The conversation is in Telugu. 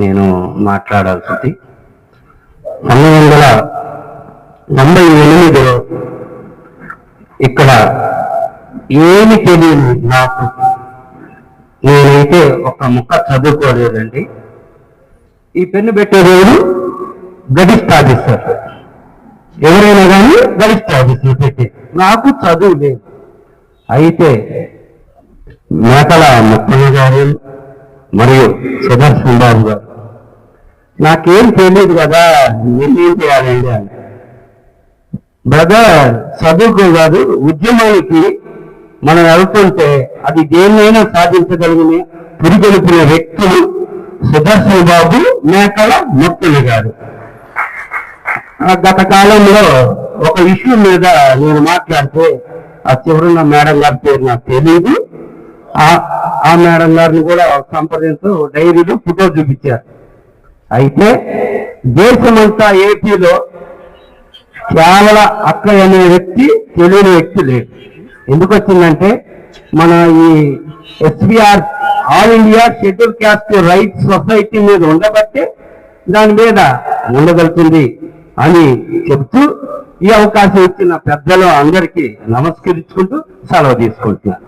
నేను మాట్లాడాల్సింది. పంతొమ్మిది వందల తొంభై ఎనిమిదిలో ఇక్కడ ఏమి తెలియదు నాకు. నేనైతే ఒక ముక్క చదువుకోలేదండి. ఈ పెన్ను పెట్టేదేవుడు గడిష్ట ఆఫీసర్. ఎవరైనా కానీ గడిష్ట ఆఫీసర్ పెట్టి నాకు చదువు లేదు. అయితే మేకల ముక్కయ్య గారు మరియు సుదర్శన్ బాబు గారు. నాకేం తెలియదు కదా నేనేం చేయాలండి అని. బ్రదర్ చదువుకు కాదు ఉద్యమానికి మనం వెళ్తుంటే అది దేన్నైనా సాధించగలిగిన పురిగొలిపిన వ్యక్తులు సుదర్శన్ బాబు మేకల ముక్కయ్య గారు. ఆ గత కాలంలో ఒక ఇష్యూ మీద నేను మాట్లాడితే ఆ చివరిన మేడం గారి పేరు నాకు తెలియదు ఆ- మేడం గారిని కూడా సంప్రదించు డైరీలో ఫోటో చూపించారు. అయితే దేశమంతా ఏపీలో కేవల అక్క అనే వ్యక్తి తెలియని వ్యక్తి లేడు ఎందుకు వచ్చిందంటే మన ఈ SBR all India schedule caste right society మీద ఉండబట్టి దాని మీద ఉండగలుగుతుంది అని చెప్తూ ఈ అవకాశం ఇచ్చిన పెద్దలు అందరికీ నమస్కరించుకుంటూ సెలవు తీసుకుంటున్నాను.